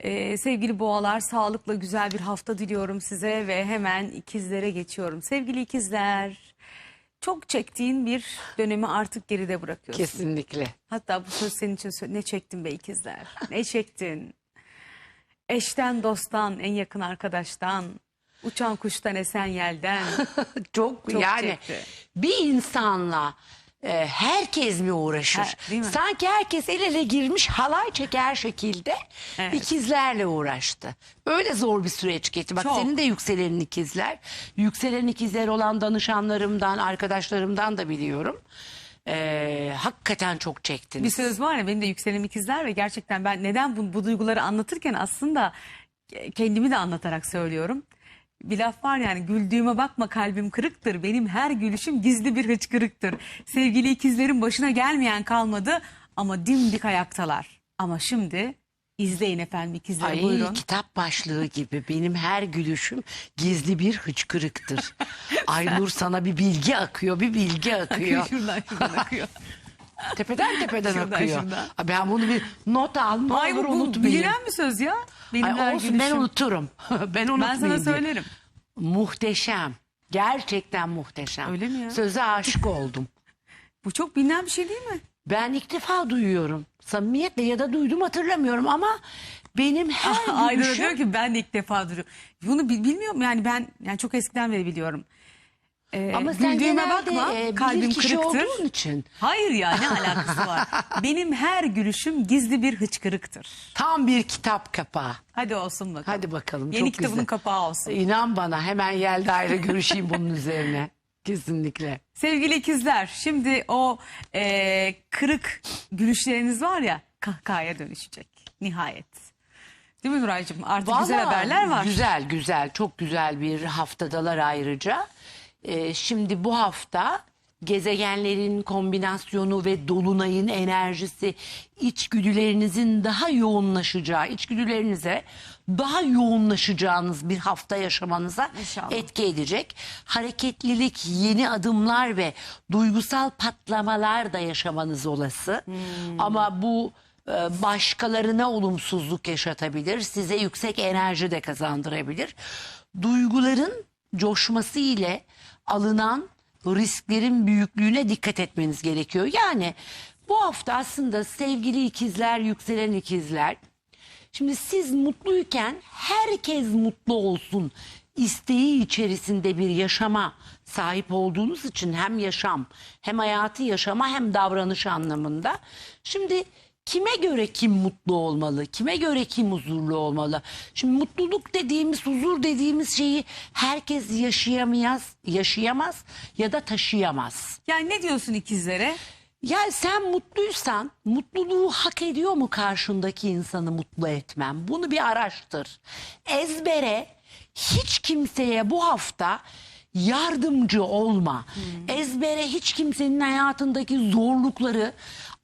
Ee, sevgili boğalar sağlıkla güzel bir hafta diliyorum size ve hemen ikizlere geçiyorum. Sevgili ikizler çok çektiğin bir dönemi artık geride bırakıyorsun. Kesinlikle. Hatta bu söz senin için ne çektin be ikizler? Ne çektin? Eşten, dosttan, en yakın arkadaştan, uçan kuştan, esen yelden. Çok, Çok yani çekti. bir insanla e, herkes mi uğraşır? Ha, değil mi? Sanki herkes el ele girmiş halay çeker şekilde Evet. ikizlerle uğraştı. Öyle zor bir süreç geçti. Bak Çok. senin de yükselenin ikizler. Yükselen ikizler olan danışanlarımdan, arkadaşlarımdan da biliyorum. E, hakikaten çok çektiniz. Bir söz var ya benim de yükselenim ikizler ve gerçekten ben neden bu, bu duyguları anlatırken aslında kendimi de anlatarak söylüyorum. Bir laf var yani güldüğüme bakma kalbim kırıktır. Benim her gülüşüm gizli bir hıçkırıktır. Sevgili ikizlerin başına gelmeyen kalmadı ama dimdik ayaktalar. Ama şimdi izleyin efendim ikizleri Ay buyurun. kitap başlığı gibi benim her gülüşüm gizli bir hıçkırıktır. Aynur sana bir bilgi akıyor, bir bilgi akıyor. şuradan şuradan akıyor. Tepeden tepeden Şuradan, akıyor. şuradan. Ben bunu bir not al, ne Ay olur bu, bu unutmayayım. bilinen bir söz ya. Benim Ay, her olsun ben gülüşüm. unuturum. ben unutmayayım. Ben sana diye. söylerim. Muhteşem. Gerçekten muhteşem. Öyle mi ya? Söze aşık oldum. Bu çok bilinen bir şey değil mi? Ben ilk defa duyuyorum. Samimiyetle ya da duydum hatırlamıyorum ama benim her Aydın gülüşüm... diyor ki ben de ilk defa duruyorum. Bunu bil- bilmiyorum yani ben yani çok eskiden beri biliyorum. Ee, Ama sen güldüğüme genelde bakma e, kalbim kişi kırıktır. olduğun için Hayır ya ne alakası var? Benim her gülüşüm gizli bir hıçkırıktır. tam bir kitap kapağı. Hadi olsun bakalım. Hadi bakalım. Yeni çok kitabının güzel. kapağı olsun. İnan bana hemen Yelda ile görüşeyim bunun üzerine. Kesinlikle. Sevgili ikizler şimdi o e, kırık gülüşleriniz var ya kahkahaya dönüşecek nihayet. Değil mi Nuraycığım? Artık güzel Vallahi haberler var. Güzel güzel çok güzel bir haftadalar ayrıca. Ee, şimdi bu hafta gezegenlerin kombinasyonu ve dolunayın enerjisi içgüdülerinizin daha yoğunlaşacağı, içgüdülerinize daha yoğunlaşacağınız bir hafta yaşamanıza İnşallah. etki edecek. Hareketlilik, yeni adımlar ve duygusal patlamalar da yaşamanız olası. Ama bu e, başkalarına olumsuzluk yaşatabilir. Size yüksek enerji de kazandırabilir. Duyguların coşması ile alınan risklerin büyüklüğüne dikkat etmeniz gerekiyor. Yani bu hafta aslında sevgili ikizler, yükselen ikizler Şimdi siz mutluyken herkes mutlu olsun isteği içerisinde bir yaşama sahip olduğunuz için hem yaşam hem hayatı yaşama hem davranış anlamında. Şimdi kime göre kim mutlu olmalı? Kime göre kim huzurlu olmalı? Şimdi mutluluk dediğimiz, huzur dediğimiz şeyi herkes yaşayamaz, yaşayamaz ya da taşıyamaz. Yani ne diyorsun ikizlere? Yani sen mutluysan mutluluğu hak ediyor mu karşındaki insanı mutlu etmem? Bunu bir araştır. Ezbere hiç kimseye bu hafta yardımcı olma. Ezbere hiç kimsenin hayatındaki zorlukları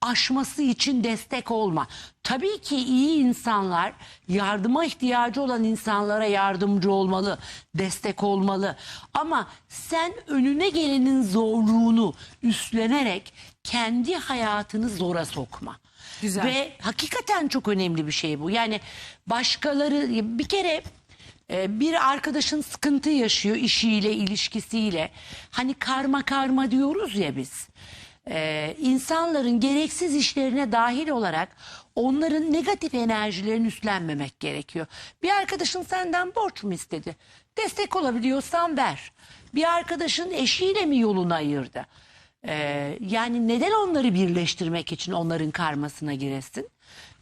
aşması için destek olma. Tabii ki iyi insanlar yardıma ihtiyacı olan insanlara yardımcı olmalı, destek olmalı. Ama sen önüne gelenin zorluğunu üstlenerek kendi hayatını zora sokma. Güzel. Ve hakikaten çok önemli bir şey bu. Yani başkaları bir kere e, bir arkadaşın sıkıntı yaşıyor işiyle, ilişkisiyle. Hani karma karma diyoruz ya biz. Ee, insanların gereksiz işlerine dahil olarak onların negatif enerjilerini üstlenmemek gerekiyor. Bir arkadaşın senden borç mu istedi? Destek olabiliyorsan ver. Bir arkadaşın eşiyle mi yolunu ayırdı? Ee, yani neden onları birleştirmek için onların karmasına giresin?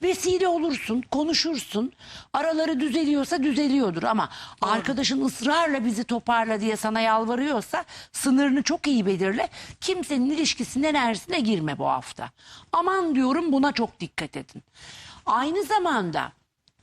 Vesile olursun, konuşursun. Araları düzeliyorsa düzeliyordur ama arkadaşın ısrarla bizi toparla diye sana yalvarıyorsa sınırını çok iyi belirle. Kimsenin ilişkisinin enerjisine girme bu hafta. Aman diyorum buna çok dikkat edin. Aynı zamanda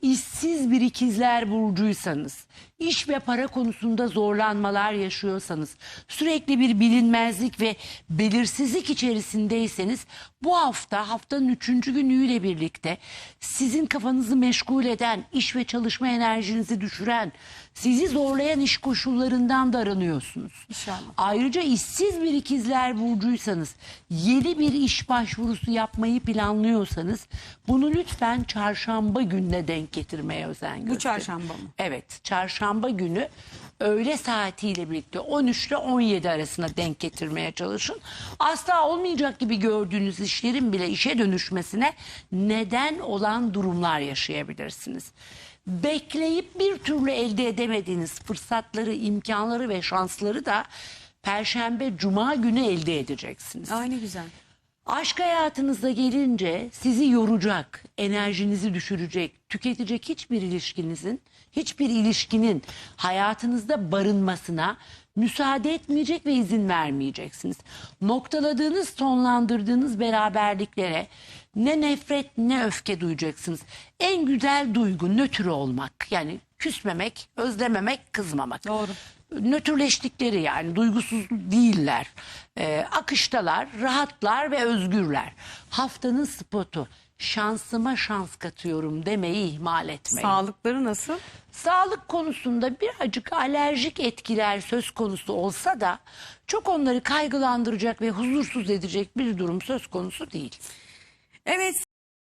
işsiz bir ikizler burcuysanız, iş ve para konusunda zorlanmalar yaşıyorsanız, sürekli bir bilinmezlik ve belirsizlik içerisindeyseniz Bu hafta haftanın üçüncü günüyle birlikte sizin kafanızı meşgul eden, iş ve çalışma enerjinizi düşüren, sizi zorlayan iş koşullarından da aranıyorsunuz. İnşallah. Ayrıca işsiz bir ikizler burcuysanız, yeni bir iş başvurusu yapmayı planlıyorsanız bunu lütfen çarşamba gününe denk getirmeye özen gösterin. Bu çarşamba mı? Evet, çarşamba günü öğle saatiyle birlikte 13 ile 17 arasına denk getirmeye çalışın. Asla olmayacak gibi gördüğünüz işlerin bile işe dönüşmesine neden olan durumlar yaşayabilirsiniz. Bekleyip bir türlü elde edemediğiniz fırsatları, imkanları ve şansları da Perşembe, Cuma günü elde edeceksiniz. Ay ne güzel. Aşk hayatınıza gelince sizi yoracak, enerjinizi düşürecek, tüketecek hiçbir ilişkinizin, hiçbir ilişkinin hayatınızda barınmasına müsaade etmeyecek ve izin vermeyeceksiniz. Noktaladığınız, sonlandırdığınız beraberliklere ne nefret ne öfke duyacaksınız. En güzel duygu nötr olmak. Yani küsmemek, özlememek, kızmamak Doğru. Nötrleştikleri yani duygusuz değiller. Ee, akıştalar, rahatlar ve özgürler. Haftanın spotu şansıma şans katıyorum demeyi ihmal etmeyin. Sağlıkları nasıl? Sağlık konusunda birazcık alerjik etkiler söz konusu olsa da çok onları kaygılandıracak ve huzursuz edecek bir durum söz konusu değil. Evet